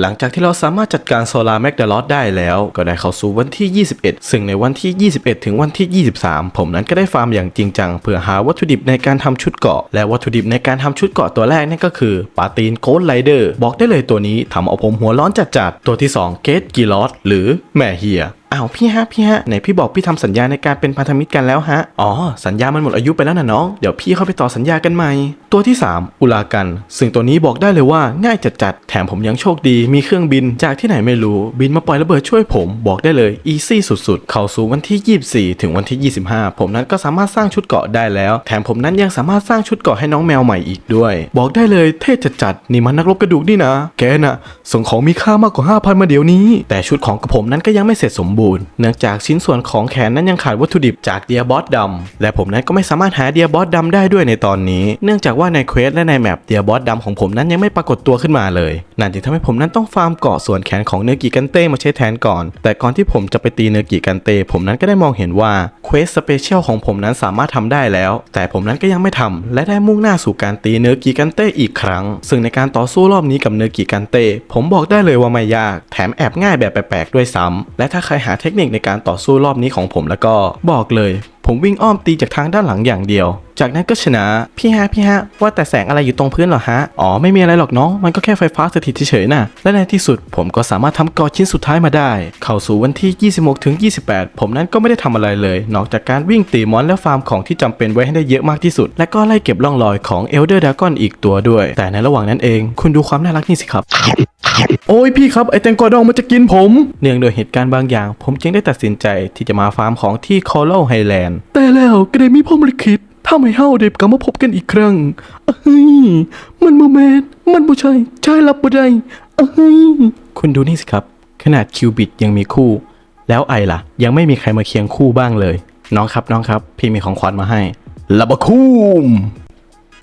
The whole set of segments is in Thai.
หลังจากที่เราสามารถจัดการโซลาร์แมกดาลอสได้แล้ว ก็ได้เข้าสู่วันที่ 21 ซึ่งในวันที่ 21 ถึงวันที่ 23 ผมนั้นก็ได้ฟาร์มอย่างจริงจัง เพื่อหาวัตถุดิบในการทำชุดเกาะ และวัตถุดิบในการทำชุดเกาะตัวแรกนั่นก็คือปาตีนโกลไลเดอร์บอกได้เลยตัวนี้ทำเอาผมหัวร้อนจัดๆตัวที่2เกตกิลอสหรือแม่เฮีย อ้าวพี่ฮะพี่ฮะไหนพี่บอกพี่ทำสัญญาในการเป็นพันธมิตรกันแล้วฮะ อ๋อ สัญญามันหมดอายุไปแล้วนะน้อง เดี๋ยวพี่เข้าไปต่อสัญญากันใหม่ ตัวที่ 3 อุลากัน ซึ่งตัวนี้บอกได้เลยว่าง่ายจัดจัดแถมผมยังโชคดี มีเครื่องบินจากที่ไหนไม่รู้ บินมาปล่อยระเบิดช่วยผม บอกได้เลยอีซี่สุดๆ เข้าสู่วันที่ 24 ถึงวันที่ 25 ผมนั้นก็สามารถสร้างชุดเกาะได้แล้ว แถมผมนั้นยังสามารถสร้างชุดเกาะให้น้องแมวใหม่อีกด้วย บอกได้เลยเท่จัดจัดนี่มันนักรบกระดูกนี่นะ แกน่ะส่งของมีค่ามากกว่า5,000มาเดี๋ยวนี้ แต่ชุดของกระผมนั้นก็ยังไม่เสร็จสมบูรณ์ เนื่องจากชิ้นส่วนของแขนนั้นยังขาดวัตถุดิบจากเดียบอสดำและผมนั้นก็ไม่สามารถหาเดียบอสดำได้ด้วยในตอนนี้ เนื่องจากว่าในเควสและในแมปเดียบอสดำของผมนั้นยังไม่ปรากฏตัวขึ้นมาเลย นั่นจึงทำให้ผมนั้นต้องฟาร์มเกาะส่วนแขนของเนอร์กิกันเต้มาใช้แทนก่อน แต่ก่อนที่ผมจะไปตีเนอร์กิกันเต้ผมนั้นก็ได้มองเห็นว่าเควสสเปเชียลของผมนั้นสามารถทำได้แล้ว แต่ผมนั้นก็ยังไม่ทำและได้มุ่งหน้าสู่การตีเนอร์กิกันเต้อีกครั้ง ซึ่งในการต่อสู้รอบนี้กับเนกิกันเต้ผมบอกได้เลยว่าไม่ยาก แถมแอบง่ายแบบแปลกๆด้วยซ้ำและถ้าใครหาเทคนิคในการต่อสู้รอบนี้ของผมแล้วก็บอกเลย ผมวิ่งอ้อมตีจากทางด้านหลังอย่างเดียว จากนั้นก็ชนะ พี่ฮะพี่ฮะว่าแต่แสงอะไรอยู่ตรงพื้นเหรอฮะ อ๋อไม่มีอะไรหรอกน้อง มันก็แค่ไฟฟ้าสถิตเฉยๆนะและในที่สุดผมก็สามารถทำกอชิ้นสุดท้ายมาได้ เข้าสู่วันที่ 26ถึง28 ผมนั้นก็ไม่ได้ทำอะไรเลย นอกจากการวิ่งตีมอนและฟาร์มของที่จำเป็นไว้ให้ได้เยอะมากที่สุด และก็ไล่เก็บร่องรอยของเอลเดอร์ดากอนอีกตัวด้วย แต่ในระหว่างนั้นเอง คุณดูความน่ารักนี่สิครับโอ้ยพี่ครับไอแตงกวาดองมันจะกินผม เนื่องโดยเหตุการณ์บางอย่าง ผมจึงได้ตัดสินใจที่จะมาฟาร์มของที่คอ r a l ไฮแลนด์แต่แล้วก็ได้มีพรมลิขิต ถ้าไม่เฮาเด็บกลับมาพบกันอีกครั้งเอ้ยมันโมเมนมันบ่ใช่ใช่รับบ่ได้เอ้ยคุณดูนี่สิครับ ขนาดคิวบิดยังมีคู่ แล้วไอล่ะ ยังไม่มีใครมาเคียงคู่บ้างเลย น้องครับน้องครับ พี่มีของขวัญมาให้ลับะคูม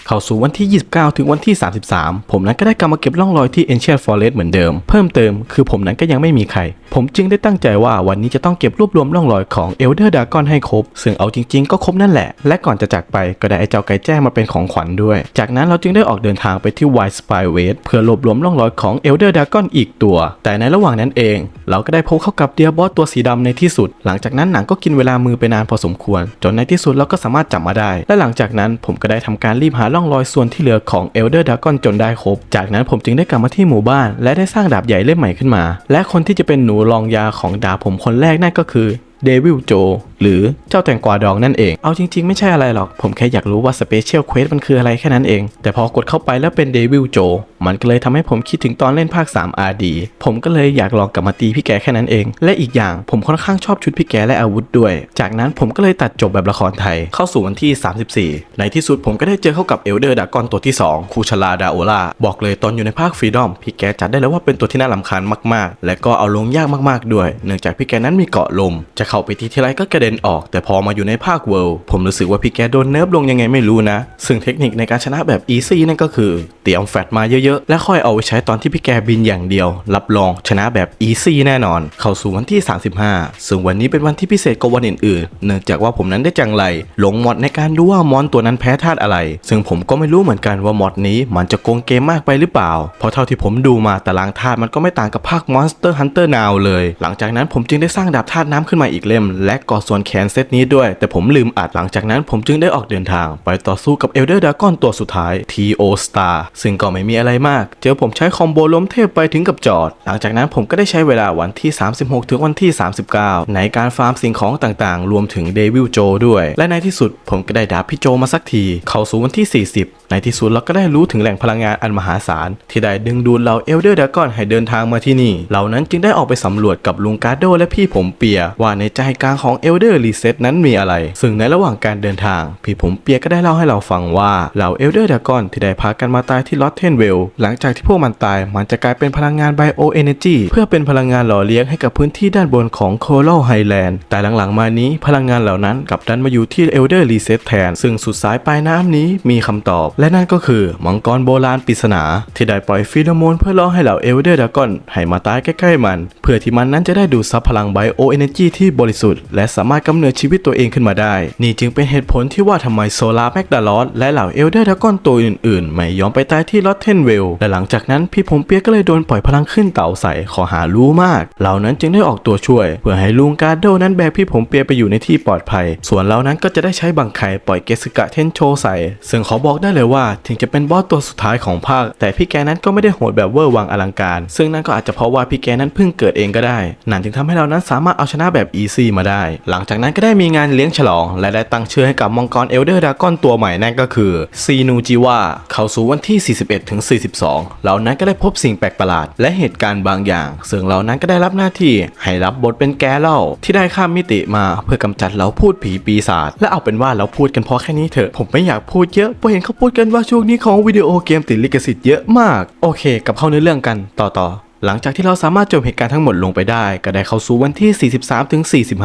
เข้าสู่วันที่ 29 ถึงวันที่ 33 ผมนั้นก็ได้กลับมาเก็บร่องรอยที่ Ancient Forest เหมือนเดิม เพิ่มเติมคือผมนั้นก็ยังไม่มีใคร ผมจึงได้ตั้งใจว่าวันนี้จะต้องเก็บรวบรวมร่องรอยของ Elder Dragon ให้ครบ ซึ่งเอาจริงๆ ก็ครบนั่นแหละ และก่อนจะจากไปก็ได้ไอ้เจ้าไก่แจ้มาเป็นของขวัญด้วย จากนั้นเราจึงได้ออกเดินทางไปที่ Wild Spy West เพื่อรวบรวมร่องรอยของ Elder Dragon อีกตัว แต่ในระหว่างนั้นเอง เราก็ได้พบเข้ากับเดียบอสตัวสีดำในที่สุด หลังจากนั้นหนังก็กินเวลามือไปนานพอสมควร จนในที่สุดเราก็สามารถจับมาได้ และหลังจากนั้นผมก็ได้ทำการรีบหาร่องรอยส่วนที่เหลือของเอลเดอร์ดากอนจนได้ครบ จากนั้นผมจึงได้กลับมาที่หมู่บ้าน และได้สร้างดาบใหญ่เล่มใหม่ขึ้นมา และคนที่จะเป็นหนูรองยาของดาบผมคนแรกนั่นก็คือเดวิลโจหรือเจ้าแตงกวาดองนั่นเอง เอาจริง ๆ ไม่ใช่อะไรหรอก ผมแค่อยากรู้ว่าสเปเชียลเควสมันคืออะไรแค่นั้นเอง แต่พอกดเข้าไปแล้วเป็นเดวิลโจมันก็เลยทำให้ผมคิดถึงตอนเล่นภาค 3 RD ผมก็เลยอยากลองกลับมาตีพี่แกแค่นั้นเอง และอีกอย่างผมค่อนข้างชอบชุดพี่แกและอาวุธด้วย จากนั้นผมก็เลยตัดจบแบบละครไทยเข้าสู่วันที่ 34 ในที่สุดผมก็ได้เจอเข้ากับเอลเดอร์ดากอนตัวที่ 2 คูชลาดาโอลาบอกเลยตอนอยู่ในภาคฟรีดอมพี่แกจัดได้เลยว่าเป็นตัวที่น่ารำคาญมากๆ และก็เอาลงยากมากๆด้วย เนื่องจากพี่แกนั้นมีเกาะลม จะเข้าไปทีทีไรก็กระเด็นออก แต่พอมาอยู่ในภาคเวิลด์ผมรู้สึกว่าพี่แกโดนเนิร์ฟลงยังไงไม่รู้นะ ซึ่งเทคนิคในการชนะแบบอีซี่นั่นก็คือ เตรียมแฟตมาเยอะๆ และค่อยเอาไปใช้ตอนที่พี่แกบินอย่างเดียว รับรองชนะแบบอีซี่แน่นอน เข้าสู่วันที่ 35 ซึ่งวันนี้เป็นวันที่พิเศษกว่าวันอื่นๆ เนื่องจากว่าผมนั้นได้จังไรหลงมอดในการดูว่ามอนตัวนั้นแพ้ธาตุอะไร ซึ่งผมก็ไม่รู้เหมือนกันว่ามอดนี้มันจะโกงเกมมากไปหรือเปล่า เพราะเท่าที่ผมดูมาตารางธาตุมันก็ไม่ต่างกับภาค Monster Hunter Now เลย หลังจากนั้นผมจึงได้สร้างดาบธาตุน้ำขึ้นมาอีกเล่ม และก่อส่วนแขนเซตนี้ด้วย แต่ผมลืมอัดหลังจากนั้นผมจึงได้ออกเดินทาง ไปต่อสู้กับ Elder Dragon ตัวสุดท้าย T.O. Star ซึ่งก็ไม่มีอะไรมาก เจอผมใช้คอมโบล้มเทพไปถึงกับจอด หลังจากนั้นผมก็ได้ใช้เวลาวันที่ 36 ถึงวันที่ 39 ในการฟาร์มสิ่งของต่างๆ รวมถึงเดวิลโจด้วย และในที่สุดผมก็ได้ดาบพี่โจมาสักที เข้าสู่วันที่ 40 ในที่สุดเราก็ได้รู้ถึงแหล่งพลังงานอันมหาศาล ที่ได้ดึงดูดเหล่าเอลเดอร์ดากอนให้เดินทางมาที่นี่ เหล่านั้นจึงได้ออกไปสำรวจกับลุงการ์โดและพี่ผมเปียว่าในใจกลางของเอลเดอร์รีเซ็ตนั้นมีอะไร ซึ่งในระหว่างการเดินทาง พี่ผมเปียก็ได้เล่าให้เราฟังว่าเหล่าเอลเดอร์ดากอนที่ได้พากันมาตายที่ลอตเทนเวลหลังจากที่พวกมันตายมันจะกลายเป็นพลังงานไบโอเอเนจีเพื่อเป็นพลังงานหล่อเลี้ยงให้กับพื้นที่ด้านบนของโคโลไฮแลนด์แต่หลังๆมานี้พลังงานเหล่านั้นกลับดันมาอยู่ที่เอลเดอร์รีเซ็ตแทน ซึ่งสุดสายปลายน้ำนี้มีคำตอบ และนั่นก็คือมังกรโบราณปริศนาที่ได้ปล่อยฟีโรโมนเพื่อล่อให้เหล่าเอลเดอร์ดากอนให้มาตายใกล้ๆมัน เพื่อที่มันนั้นจะได้ดูดซับพลังไบโอเอเนจีที่บริสุทธิ์และสามารถารถกำเนิดชีวิตตัวเองขึ้นมาได้ นี่จึงเป็นเหตุผลที่ว่าทำไมโซลาร์แมกดาลอสและเหล่าเอลเดอร์ดากอนตัวอื่นๆ ไม่ยอมไปตายที่ลอตเทนเวลและหลังจากนั้นพี่ผมเปียกก็เลยโดนปล่อยพลังขึ้นเต่าใส่ขอหารู้มาก เหล่านั้นจึงได้ออกตัวช่วย เพื่อให้ลุงการโดนั้นแบกพี่ผมเปียไปอยู่ในที่ปลอดภัย ส่วนเรานั้นก็จะได้ใช้บังไคปล่อยเกสกะเทนโชใส่ ซึ่งขอบอกได้เลยว่าถึงจะเป็นบอสตัวสุดท้ายของภาค แต่พี่แกนั้นก็ไม่ได้โหดแบบเวอร์วังอลังการ ซึ่งนั่นก็อาจจะเพราะว่าพี่แกนั้นเพิ่งเกิดเองก็ได้นั่นจึงทำให้เรานั้นสามารถเอาชนะแบบอีซี่มาได้ หลังจากนั้นก็ได้มีงานเลี้ยงฉลอง และได้ตั้งชื่อให้กับมังกรเอลเดอร์ดากอนตัวใหม่นั่นก็คือซีนูจิวาเข้าสู่วันที่ 41ถึง42 เหล่านั้นก็ได้พบสิ่งแปลกประหลาด และเหตุการณ์บางอย่าง ซึ่งเหล่านั้นก็ได้รับหน้าที่ให้รับบทเป็นแกเล่า ที่ได้ข้ามมิติมาเพื่อกำจัดเหล่าพูดผีปีศาจและเอาเป็นว่าเราพูดกันพอแค่นี้เถอะผมไม่อยากพูดเยอะเพราะเห็นเขาพูดกันว่าช่วงนี้ของวิดีโอเกมติดลิขสิทธิ์เยอะมาก โอเค กับเข้าเนื้อเรื่องกันต่อต่อ หลังจากที่เราสามารถจบเหตุการณ์ทั้งหมดลงไปได้ ก็ได้เข้าสู่วันที่ 43ถึง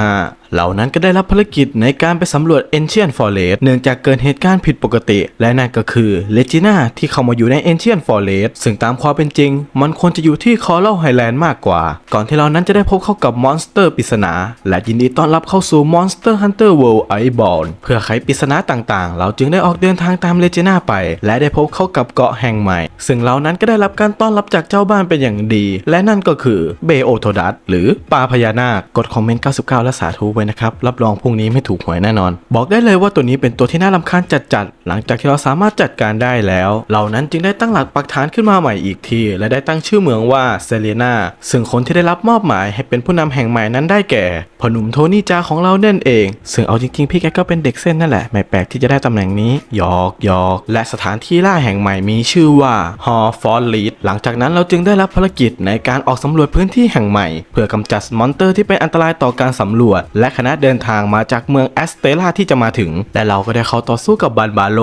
45เหล่านั้นก็ได้รับภารกิจในการไปสำรวจ Ancient Forest เนื่องจากเกิดเหตุการณ์ผิดปกติ และนั่นก็คือเลจิน่าที่เข้ามาอยู่ใน Ancient Forest ซึ่งตามความเป็นจริง มันควรจะอยู่ที่ Coral Highland มากกว่า ก่อนที่เรานั้นจะได้พบเข้ากับมอนสเตอร์ปริศนา และยินดีต้อนรับเข้าสู่ Monster Hunter World Iceborne เพื่อไขปริศนาต่างๆ เราจึงได้ออกเดินทางตามเลจิน่าไป และได้พบเข้ากับเกาะแห่งใหม่ ซึ่งเรานั้นก็ได้รับการต้อนรับจากเจ้าบ้านเป็นอย่างดีและนั่นก็คือเบโอโทดัสหรือปลาพญานาคกดคอมเมนต์ 99 และสาธุไว้นะครับ รับรองพรุ่งนี้ไม่ถูกหวยแน่นอน บอกได้เลยว่าตัวนี้เป็นตัวที่น่ารำคาญจัดๆ หลังจากที่เราสามารถจัดการได้แล้วเรานั้นจึงได้ตั้งหลักปักฐานขึ้นมาใหม่อีกที และได้ตั้งชื่อเมืองว่าเซเลนาซึ่งคนที่ได้รับมอบหมายให้เป็นผู้นำแห่งใหม่นั้นได้แก่พอหนุ่มโทนี่จาของเราเน่นเอง ซึ่งเอาจริงๆพี่แกก็เป็นเด็กเส้นนั่นแหละไม่แปลกที่จะได้ตำแหน่งนี้ยอกยอกและสถานที่ล่าแห่งใหม่มีชื่อว่าฮอฟอร์ลีดหลังจากนั้นเราจึงได้รับภารกิจในการออกสำรวจพื้นที่แห่งใหม่ เพื่อกำจัดมอนเตอร์ที่เป็นอันตรายต่อการสำรวจ และคณะเดินทางมาจากเมืองแอสเตลาที่จะมาถึง และเราก็ได้เข้าต่อสู้กับบันบาโล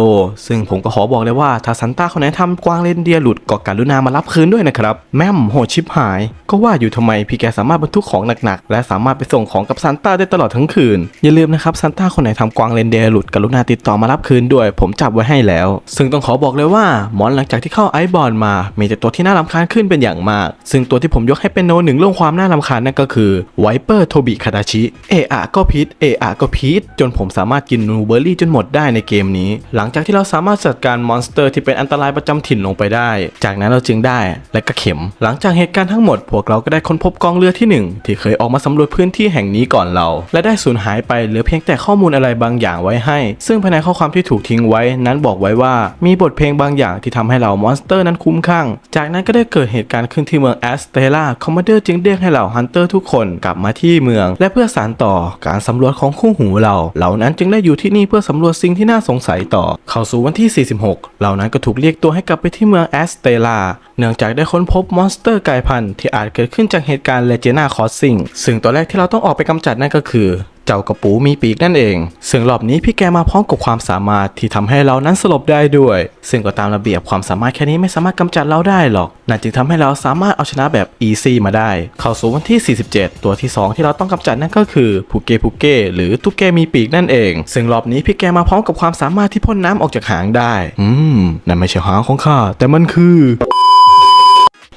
ซึ่งผมก็ขอบอกเลยว่าถ้าซันต้าคนไหนทำกวางเรนเดียหลุดก็การุณามารับคืนด้วยนะครับ แม่มโหดชิบหาย ก็ว่าอยู่ทำไมพี่แกสามารถบรรทุกของหนักๆและสามารถไปส่งของกับซันต้าได้ตลอดทั้งคืนอย่าลืมนะครับซันต้าคนไหนทำกวางเรนเดียหลุดกรุณาติดต่อมารับคืนด้วย ผมจับไว้ให้แล้ว ซึ่งต้องขอบอกเลยว่ามอนหลังจากที่เข้าไอซ์บอลมา มีแต่ตัวที่น่ารำคาญขึ้นเป็นอย่างมากซึ่งตัวที่ผมยกให้เป็นโนหนึ่งเรื่องความน่ารำคาญนั่นก็คือไวเปอร์โทบิคาดาชิเอะอะก็พิษเอะอะก็พิษจนผมสามารถกินนูเบอร์รี่จนหมดได้ในเกมนี้ หลังจากที่เราสามารถจัดการมอนสเตอร์ที่เป็นอันตรายประจำถิ่นลงไปได้ จากนั้นเราจึงได้และก็เข็ม หลังจากเหตุการณ์ทั้งหมด พวกเราก็ได้ค้นพบกองเรือที่หนึ่งที่เคยออกมาสำรวจพื้นที่แห่งนี้ก่อนเรา และได้สูญหายไปเหลือเพียงแต่ข้อมูลอะไรบางอย่างไว้ให้ ซึ่งภายในข้อความที่ถูกทิ้งไว้ นั้นบอกไว้ว่ามีบทเพลงบางอย่างที่ทำให้เรามอนสเตอร์นั้นคุ้มข้างจากนั้นก็ได้เกิดเหตุการณ์ขึ้นที่เมืองืองแอสเตล่าคอมมานเดอร์จึงเรียกให้เหล่าฮันเตอร์ทุกคนกลับมาที่เมือง และเพื่อสานต่อการสำรวจของคู่หูเรา เหล่านั้นจึงได้อยู่ที่นี่เพื่อสำรวจสิ่งที่น่าสงสัยต่อ เข้าสู่วันที่ 46 เหล่านั้นก็ถูกเรียกตัวให้กลับไปที่เมืองแอสเตล่าเนื่องจากได้ค้นพบมอนสเตอร์กายพันธุ์ที่อาจเกิดขึ้นจากเหตุการณ์เลเจนาคอสซิงซึ่งตัวแรกที่เราต้องออกไปกำจัดนั่นก็คือ เจ้ากระปูมีปีกนั่นเอง ซึ่งรอบนี้พี่แกมาพร้อมกับความสามารถที่ทำให้เรานั้นสลบได้ด้วย ซึ่งก็ตามระเบียบความสามารถแค่นี้ไม่สามารถกำจัดเราได้หรอกนั่นจึงทำให้เราสามารถเอาชนะแบบอีซี่มาได้ เข้าสู่วันที่ 47 ตัวที่ 2 ที่เราต้องกำจัดนั่นก็คือผูเกผูเกหรือตุ๊กแกมีปีกนั่นเอง ซึ่งรอบนี้พี่แกมาพร้อมกับความสามารถที่พ่นน้ำออกจากหางได้ อืมนั่นไม่ใช่หางของข้าแต่มันคือ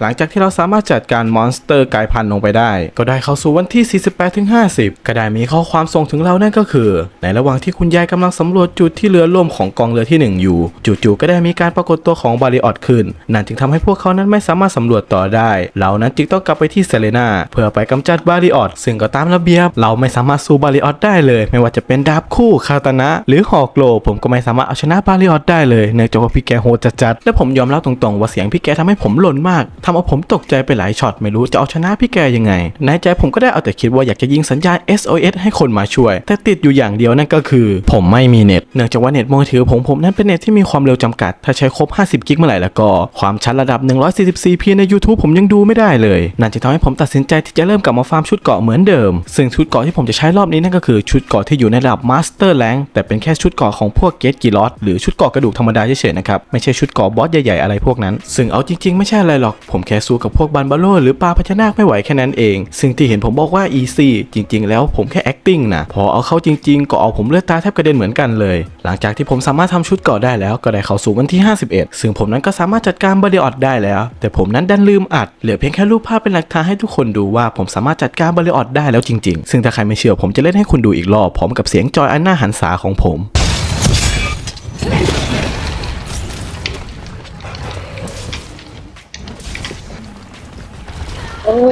หลังจากที่เราสามารถจัดการมอนสเตอร์กายพันธุ์ลงไปได้ ก็ได้เข้าสู่วันที่ 48ถึง50ก็ได้มีข้อความส่งถึงเรานั่นก็คือ ในระหว่างที่คุณยายกำลังสำรวจจุดที่เรือล่มของกองเรือที่ 1 อยู่ จู่ๆก็ได้มีการปรากฏตัวของบาริออดขึ้น นั่นจึงทำให้พวกเขานั้นไม่สามารถสำรวจต่อได้เรานั้นจึงต้องกลับไปที่เซเลนาเพื่อไปกำจัดบาริออดซึ่งก็ตามระเบียบ เราไม่สามารถสู้บาริออดได้เลย ไม่ว่าจะเป็นดาบคู่คาตานะ หรือหอกโลผมก็ไม่สามารถเอาชนะบาริออดได้เลยเนื่องจากว่าพี่แกโหดจัดๆและผมยอมรับตรงๆว่าเสียงพี่แกทำให้ผมหล่นมากทำเอาผมตกใจไปหลายช็อตไม่รู้จะเอาชนะพี่แกยังไง ในใจผมก็ได้เอาแต่คิดว่าอยากจะยิงสัญญาณ SOS ให้คนมาช่วย แต่ติดอยู่อย่างเดียวนั่นก็คือ ผมไม่มีเน็ต เนื่องจากว่าเน็ตมือถือผมผมนั้นเป็นเน็ตที่มีความเร็วจำกัด ถ้าใช้ครบ 50 กิกเมื่อไหร่แล้วก็ ความชัดระดับ 144p ใน YouTube ผมยังดูไม่ได้เลย นั่นจะทำให้ผมตัดสินใจที่จะเริ่มกลับมาฟาร์มชุดเกาะเหมือนเดิม ซึ่งชุดเกาะที่ผมจะใช้รอบนี้นั่นก็คือชุดเกาะที่อยู่ในระดับ Master Rank แต่เป็นแค่ชุดเกาะของพวกเกตกิลอสหรือชุดเกาะกระดูกธรรมดาเฉยๆนะครับไม่ใช่ชุดเกาะบอสใหญ่ๆอะไรพวกนั้น ซึ่งเอาจริง ๆ ไม่ใช่อะไรหรอกผมผมแค่สู้กับพวกบันบาโลหรือปลาพญานาคไม่ไหวแค่นั้นเอง ซึ่งที่เห็นผมบอกว่า easy จริง ๆ แล้วผมแค่ acting นะ พอเอาเข้าจริง ๆ ก็เอาผมเลือดตาแทบกระเด็นเหมือนกันเลย หลังจากที่ผมสามารถทำชุดเกราะได้แล้วก็ได้เข้าสู่วันที่ 51 ซึ่งผมนั้นก็สามารถจัดการบริออดได้แล้ว แต่ผมนั้นดันลืมอัดเหลือเพียงแค่รูปภาพเป็นหลักฐานให้ทุกคนดูว่าผมสามารถจัดการบริออดได้แล้วจริง ๆ ซึ่งถ้าใครไม่เชื่อผมจะเล่นให้คุณดูอีกรอบพร้อมกับเสียงจอยอันน่าหันษาของผม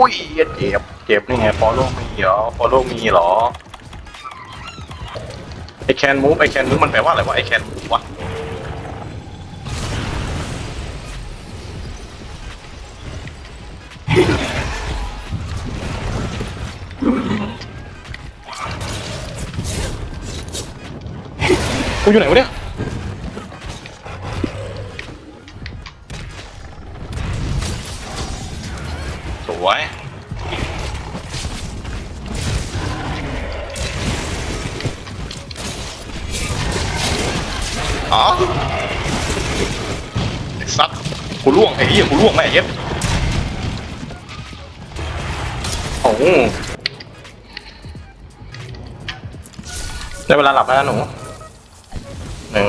ยเจ็บเจ็บนี่ไงฟอลโล่มีเหรอฟอลโล่มีเหรอไอแคนมูฟไอแคนมูฟมันแปลว่าอะไรวะไอแคนมูฟวะกูอยู่ไหนวะเนี่ย อ๋อไอ้สัตว์กูล่วงไอ้เหี้ยกูล่วงแม่เย็ดโอ้โหได้เวลาหลับแล้วนะหนูหนึ่ง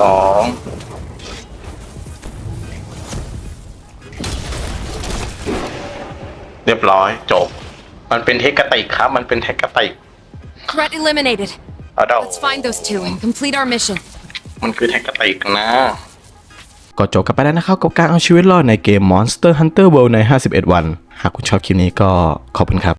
สองเรียบร้อยจบ มันเป็นเทคกติกครับ มันเป็นเทคกติก Threat eliminated. เอาเดา Let's find those two and complete our mission. มันคือเทคกติกนะ ก็จบกันไปแล้วนะครับกับการเอาชีวิตรอดในเกม Monster Hunter World ใน 51 วัน หากคุณชอบคลิปนี้ก็ขอบคุณครับ